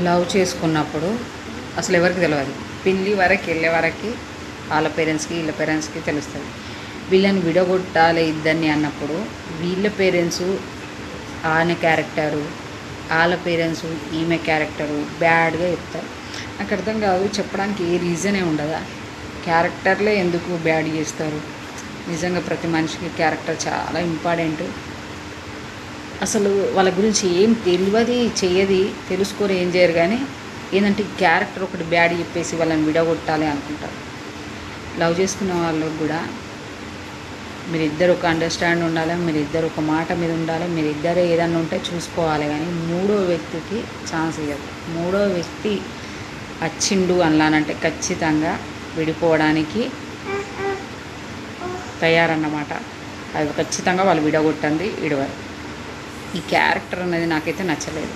Love చేసుకున్నప్పుడు అసలు ఎవరికి తెలియదు పెళ్ళి వరకు వెళ్ళే వరకు వాళ్ళ పేరెంట్స్కి వీళ్ళ పేరెంట్స్కి తెలుస్తుంది. వీళ్ళని విడగొట్టాలి ఇద్దరిని అన్నప్పుడు వీళ్ళ పేరెంట్స్ ఆయన క్యారెక్టరు వాళ్ళ పేరెంట్స్ ఈమె క్యారెక్టరు బ్యాడ్గా చెప్తారు. నాకు అర్థం కాదు చెప్పడానికి ఏ రీజనే ఉండదా? క్యారెక్టర్లే ఎందుకు బ్యాడ్ చేస్తారు? నిజంగా ప్రతి మనిషికి క్యారెక్టర్ చాలా ఇంపార్టెంట్ అసలు వాళ్ళ గురించి ఏం తెలియదు చేయది తెలుసుకోరు ఏం చేయరు కానీ ఏంటంటే క్యారెక్టర్ ఒకటి బ్యాడ్ చెప్పేసి వాళ్ళని విడగొట్టాలి అనుకుంటారు. లవ్ చేసుకున్న వాళ్ళకు కూడా మీరిద్దరు ఒక అండర్స్టాండ్ ఉండాలి మీరిద్దరు ఒక మాట మీద ఉండాలి మీరిద్దరే ఏదన్నా ఉంటే చూసుకోవాలి కానీ మూడో వ్యక్తికి ఛాన్స్ ఇవ్వదు మూడో వ్యక్తి వచ్చిండు అన్నానంటే ఖచ్చితంగా విడిపోవడానికి తయారన్నమాట. అది ఖచ్చితంగా వాళ్ళు విడగొట్టండి విడవరు ఈ క్యారెక్టర్ అనేది నాకైతే నచ్చలేదు.